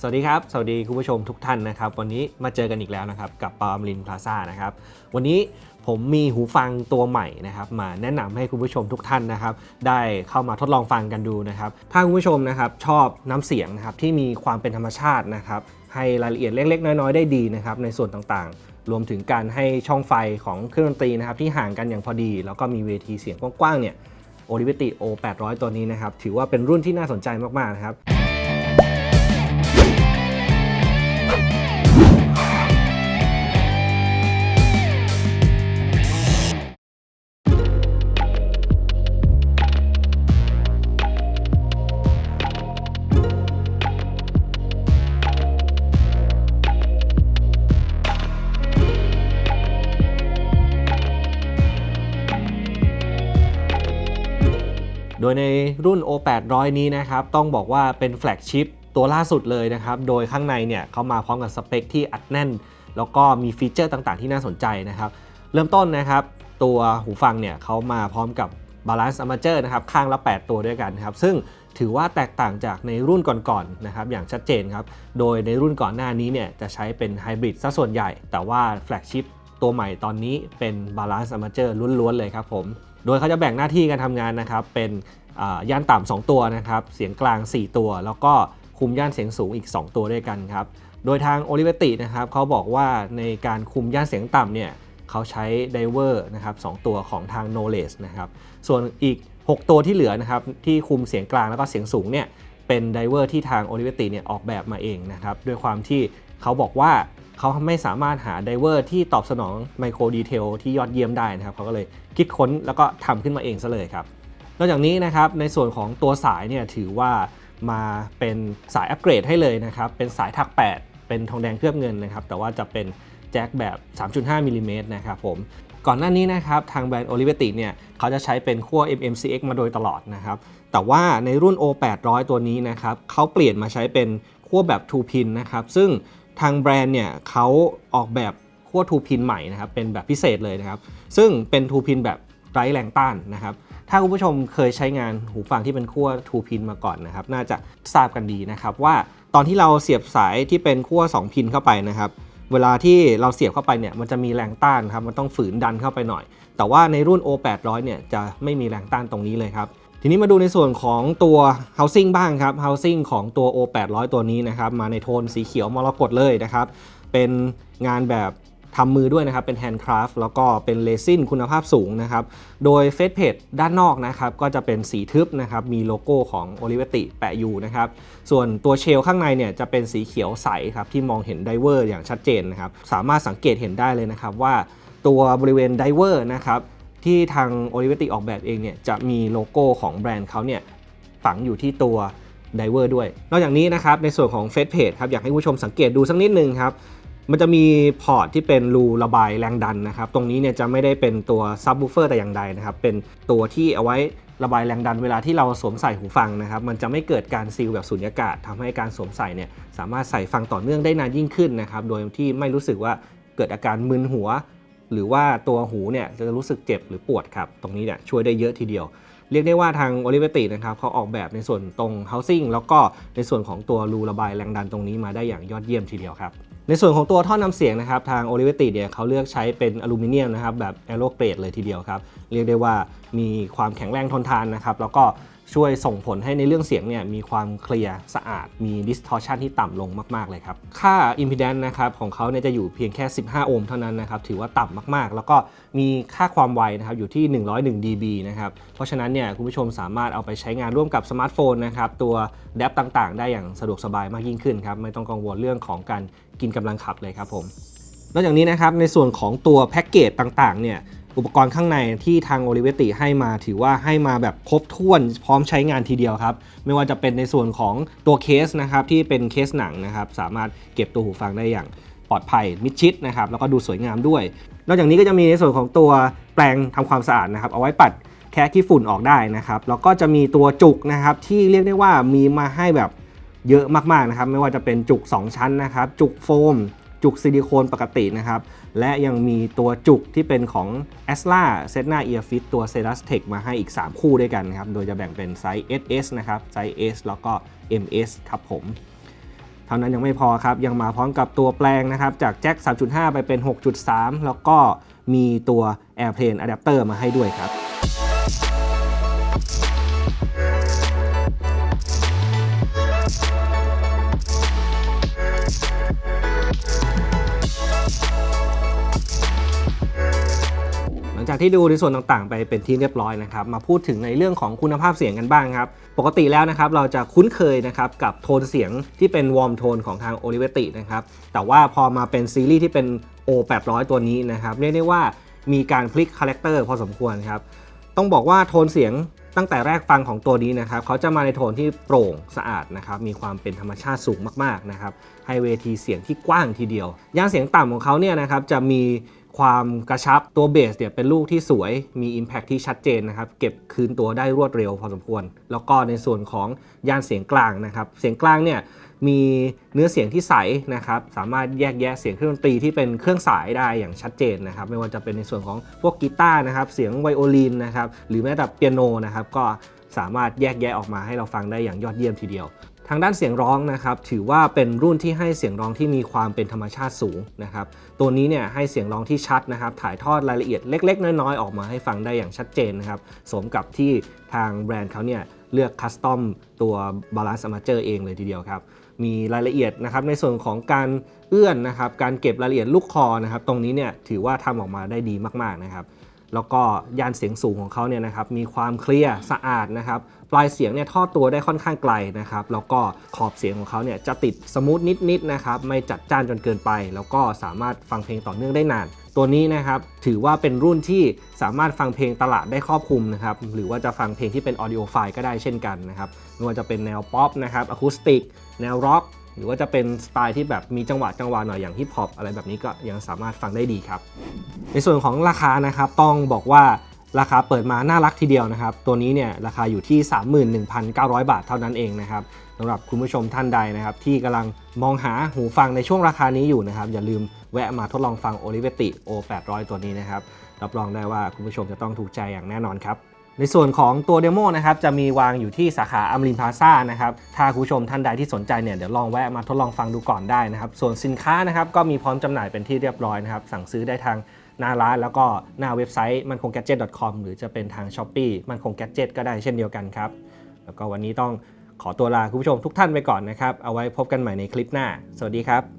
สวัสดีครับ สวัสดีคุณผู้ชมทุกท่านนะครับ วันนี้มาเจอกันอีกแล้วนะครับ กับปามลินพลาซ่านะครับ วันนี้ผมมีหูฟังตัวใหม่นะครับ มาแนะนำให้คุณผู้ชมทุกท่านนะครับ ได้เข้ามาทดลองฟังกันดูนะครับ ถ้าคุณผู้ชมนะครับชอบน้ำเสียงนะครับที่มีความเป็นธรรมชาตินะครับ ให้รายละเอียดเล็ก ๆ น้อยๆได้ดีนะครับในส่วนต่างๆ รวมถึงการให้ช่องไฟของเครื่องดนตรีนะครับ ที่ห่างกันอย่างพอดี แล้วก็มีเวทีเสียงกว้างๆเนี่ย o l i v i t y O 800 ตัวนี้นะครับถือว่าเป็นรุ่นที่น่าสนใจมากๆนะครับ โดยในรุ่น O 800 นี้นะครับ ต้องบอกว่าเป็นแฟลกชิพ ตัวล่าสุดเลยนะครับ โดยข้างในเนี่ยเขามาพร้อมกับสเปคที่อัดแน่น แล้วก็มีฟีเจอร์ต่างๆ ที่น่าสนใจนะครับ เริ่มต้นนะครับ ตัวหูฟังเนี่ยเขามาพร้อมกับ Balance Armature นะครับข้างละ 8 ตัวด้วยกันครับ ซึ่งถือว่าแตกต่างจากในรุ่นก่อนๆนะครับ อย่างชัดเจนครับ โดยในรุ่นก่อนหน้านี้เนี่ยจะใช้เป็นไฮบริดซะส่วนใหญ่ แต่ว่าแฟลกชิพตัวใหม่ตอนนี้เป็น Balance Armature ล้วนๆเลยครับผม โดยเขาจะแบ่งหน้าที่การทำงานนะครับ เป็นย่านต่ำ2ตัวนะครับ เสียงกลาง 4 ตัว แล้วก็ คุมย่านเสียงสูงอีก 2 ตัวด้วยกันครับ โดยทาง o l i v e t i นะครับเขาบอกว่าในการคุมย่านเสียงต่ำเนี่ยเขาใช้ไดเวอร์นะครับสตัวของทาง Knowledge นะครับส่วนอีก 6 ตัวที่เหลือนะครับที่คุมเสียงกลางแล้วก็เสียงสูงเนี่ยเป็นไดเวอร์ที่ทาง o l i v e t i เนี่ยออกแบบมาเองนะครับด้วยความที่เขาบอกว่าเขาไม่สามารถหาไดเวอร์ที่ตอบสนองไมโครดีเทลที่ยอดเยี่ยมได้นะครับเขาก็เลยคิดค้นแล้วก็ทำขึ้นมาเองซะเลยครับนอกจากนี้นะครับในส่วนของตัวสายเนี่ยถือว่า มาเป็นสายอัปเกรดให้เลยนะครับ เป็นสายถัก 8 เป็นทองแดงเคลือบเงินนะครับ แต่ว่าจะเป็นแจ็คแบบ 3.5มิลลิเมตรนะครับผมก่อนหน้านี้นะครับทางแบรนด์ o l i v e t i เนี่ยเขาจะใช้เป็นขั้ว MMCX มาโดยตลอดนะครับ แต่ว่าในรุ่น O 800 ตัวนี้นะครับเขาเปลี่ยนมาใช้เป็นขั้วแบบ2 pin นะครับ ซึ่งทางแบรนด์เนี่ยเขาออกแบบขั้ว2 pin ใหม่นะครับ เป็นแบบพิเศษเลยนะครับ ซึ่งเป็น2 pin แบบไร้แรงต้านนะครับ ถ้าคุณผู้ชมเคยใช้งานหูฟังที่เป็นขั้ว2พินมาก่อนนะครับ น่าจะทราบกันดีนะครับว่าตอนที่เราเสียบสายที่เป็นขั้ว2 พินเข้าไปนะครับเวลาที่เราเสียบเข้าไปเนี่ยมันจะมีแรงต้านครับมันต้องฝืนดันเข้าไปหน่อย แต่ว่าในรุ่น O 800 เนี่ยจะไม่มีแรงต้านตรงนี้เลยครับ ทีนี้มาดูในส่วนของตัว housing บ้างครับ housing ของตัว O 800 ตัวนี้นะครับมาในโทนสีเขียวมรกตเลยนะครับเป็นงานแบบ ทำมือด้วยนะครับ เป็น handcraft แล้วก็เป็นเลซินคุณภาพสูงนะครับ โดยเฟซเพจด้านนอกนะครับ ก็จะเป็นสีทึบนะครับ มีโลโก้ของ o l i v e t i แปะอยู่นะครับ ส่วนตัวเชลข้างในเนี่ยจะเป็นสีเขียวใสครับ ที่มองเห็นไดเวอร์อย่างชัดเจนนะครับ สามารถสังเกตเห็นได้เลยนะครับว่าตัวบริเวณไดเวอร์นะครับที่ทาง o l i v e t i ออกแบบเองเนี่ยจะมีโลโก้ของแบรนด์เขาเนี่ยฝังอยู่ที่ตัวไดเวอร์ด้วย นอกจากนี้นะครับในส่วนของเฟซเพจครับอยากให้ผู้ชมสังเกตดูสักนิดนึงครับ มันจะมีพอร์ตที่เป็นรูระบายแรงดันนะครับ ตรงนี้เนี่ยจะไม่ได้เป็นตัวซับ w ูเฟอร์แต่อย่างใดนะครับ เป็นตัวที่เอาไว้ระบายแรงดันเวลาที่เราสวมใส่หูฟังนะครับ มันจะไม่เกิดการซีลแบบสุญญากาศทำให้การสวมใส่เนี่ยสามารถใส่ฟังต่อเนื่องได้นานยิ่งขึ้นนะครับ โดยที่ไม่รู้สึกว่าเกิดอาการมึนหัว หรือว่าตัวหูเนี่ยจะรู้สึกเจ็บหรือปวดครับ ตรงนี้เนี่ยช่วยได้เยอะทีเดียว เรียกได้ว่าทาง o l i v e t i นะครับเขาออกแบบในส่วนตรง housing แล้วก็ในส่วนของตัวรูระบายแรงดันตรงนี้มาได้อย่างยอดเยี่ยมทีเดียวครับ ในส่วนของตัวท่อนำเสียงนะครับทางโอลิเวติเนี่ยเขาเลือกใช้เป็นอลูมิเนียมนะครับแบบแอโรเกรดเลยทีเดียวครับ เรียกได้ว่ามีความแข็งแรงทนทานนะครับ แล้วก็ ช่วยส่งผลให้ในเรื่องเสียงเนี่ยมีความเคลียร์สะอาดมี distortion ที่ต่ำลงมาก ๆ เลยครับ ค่า impedance นะครับของเขาเนี่ยจะอยู่เพียงแค่ 15 โอห์มเท่านั้นนะครับถือว่าต่ำมากๆ แล้วก็มีค่าความไวนะครับอยู่ที่ 101 dB นะครับเพราะฉะนั้นเนี่ยคุณผู้ชมสามารถเอาไปใช้งานร่วมกับสมาร์ทโฟนนะครับตัวแดปต่างๆ ได้อย่างสะดวกสบายมากยิ่งขึ้นครับไม่ต้องกังวลเรื่องของการกินกำลังขับเลยครับผมนอกจากนี้นะครับในส่วนของตัวแพ็กเกจต่างๆเนี่ย อุปกรณ์ข้างในที่ทาง o l i v e t i ให้มาถือว่าให้มาแบบครบถ้วนพร้อมใช้งานทีเดียวครับ ไม่ว่าจะเป็นในส่วนของตัวเคสนะครับที่เป็นเคสหนังนะครับ สามารถเก็บตัวหูฟังได้อย่างปลอดภัยมิดชิดนะครับแล้วก็ดูสวยงามด้วย นอกจากนี้ก็จะมีในส่วนของตัวแปรงทำความสะอาดนะครับ เอาไว้ปัดแคะขี้ฝุ่นออกได้นะครับแล้วก็จะมีตัวจุกนะครับที่เรียกได้ว่ามีมาให้แบบเยอะมากๆนะครับ ไม่ว่าจะเป็นจุก 2 ชั้นนะครับ จุกโฟม จุกซิลิโคนปกตินะครับ และยังมีตัวจุกที่เป็นของ a s l a s e t n a Earfit ตัว c e r a s t e c มาให้อีก 3 คู่ด้วยกันครับ โดยจะแบ่งเป็นไซส์ SS นะครับไซส์ S แล้วก็ MS ครับผม เท่านั้นยังไม่พอครับ ยังมาพร้อมกับตัวแปลงนะครับ จากแจ็ค 3.5 ไปเป็น 6.3 แล้วก็มีตัว Airplane Adapter มาให้ด้วยครับ จากที่ดูในส่วนต่างๆ ไปเป็นที่เรียบร้อยนะครับ มาพูดถึงในเรื่องของคุณภาพเสียงกันบ้างครับ ปกติแล้วนะครับเราจะคุ้นเคยนะครับกับโทนเสียงที่เป็นวอร์มโทนของทาง o l i v e t i นะครับ แต่ว่าพอมาเป็นซีรีส์ที่เป็น O 800 ตัวนี้นะครับ เรียกได้ว่ามีการพลิกคาแรคเตอร์พอสมควรครับ ต้องบอกว่าโทนเสียงตั้งแต่แรกฟังของตัวนี้นะครับเขาจะมาในโทนที่โปร่งสะอาดนะครับมีความเป็นธรรมชาติสูงมากๆนะครับให้เวทีเสียงที่กว้างทีเดียว ย่านเสียงต่ำของเขาเนี่ยนะครับจะมี ความกระชับตัวเบสเนี่ยเป็นลูกที่สวยมี Impact ที่ชัดเจนนะครับเก็บคืนตัวได้รวดเร็วพอสมควร แล้วก็ในส่วนของย่านเสียงกลางนะครับเสียงกลางเนี่ยมีเนื้อเสียงที่ใสนะครับสามารถแยกแยะเสียงเครื่องดนตรีที่เป็นเครื่องสายได้อย่างชัดเจนนะครับไม่ว่าจะเป็นในส่วนของพวกกีตาร์นะครับเสียงไวโอลินนะครับหรือแม้แต่เปียโนนะครับก็สามารถแยกแยะออกมาให้เราฟังได้อย่างยอดเยี่ยมทีเดียว ทางด้านเสียงร้องนะครับถือว่าเป็นรุ่นที่ให้เสียงร้องที่มีความเป็นธรรมชาติสูงนะครับตัวนี้เนี่ยให้เสียงร้องที่ชัดนะครับ ถ่ายทอดรายละเอียดเล็ก ๆ น้อยๆ ออกมาให้ฟังได้อย่างชัดเจนนะครับสมกับที่ทางแบรนด์เขาเนี่ยเลือกคัสตอมตัว Balance Armature เองเลยทีเดียวครับ มีรายละเอียดนะครับในส่วนของการเอื้อนนะครับ การเก็บรายละเอียดลูกคอนะครับ ตรงนี้เนี่ยถือว่าทำออกมาได้ดีมากๆนะครับ แล้วก็ยานเสียงสูงของเขาเนี่ยนะครับมีความเคลียร์สะอาดนะครับปลายเสียงเนี่ยทอดตัวได้ค่อนข้างไกลนะครับแล้วก็ขอบเสียงของเขาเนี่ยจะติดสมูทนิดๆนะครับไม่จัดจ้านจนเกินไป แล้วก็สามารถฟังเพลงต่อเนื่องได้นาน ตัวนี้นะครับถือว่าเป็นรุ่นที่สามารถฟังเพลงตลาดได้ครอบคลุมนะครับหรือว่าจะฟังเพลงที่เป็นออดิโอไฟล์ก็ได้เช่นกันนะครับไม่ว่าจะเป็นแนวป๊อปนะครับอะคูสติกแนวร็อก หรือว่าจะเป็นสไตล์ที่แบบมีจังหวะจังหวะหน่อยอย่างฮิปฮอปอะไรแบบนี้ก็ยังสามารถฟังได้ดีครับ ในส่วนของราคานะครับต้องบอกว่าราคาเปิดมาน่ารักทีเดียวนะครับ ตัวนี้เนี่ยราคาอยู่ที่ 31,900 บาทเท่านั้นเองนะครับสำหรับคุณผู้ชมท่านใดนะครับ ที่กำลังมองหาหูฟังในช่วงราคานี้อยู่นะครับ อย่าลืมแวะมาทดลองฟัง o l i v e t i O 800 ตัวนี้นะครับ รับรองได้ว่าคุณผู้ชมจะต้องถูกใจอย่างแน่นอนครับ ในส่วนของตัวเดโมนะครับจะมีวางอยู่ที่สาขาอัมรินพาซานะครับถ้าคุณผู้ชมท่านใดที่สนใจเนี่ยเดี๋ยวลองแวะมาทดลองฟังดูก่อนได้นะครับ ส่วนสินค้านะครับก็มีพร้อมจำหน่ายเป็นที่เรียบร้อยนะครับ สั่งซื้อได้ทางหน้าร้านแล้วก็หน้าเว็บไซต์มันคง gadget com หรือจะเป็นทาง s h อ p e e มันคง gadget ก็ได้เช่นเดียวกันครับ แล้วก็วันนี้ต้องขอตัวลาคุณผู้ชมทุกท่านไปก่อนนะครับ เอาไว้พบกันใหม่ในคลิปหน้า สวัสดีครับ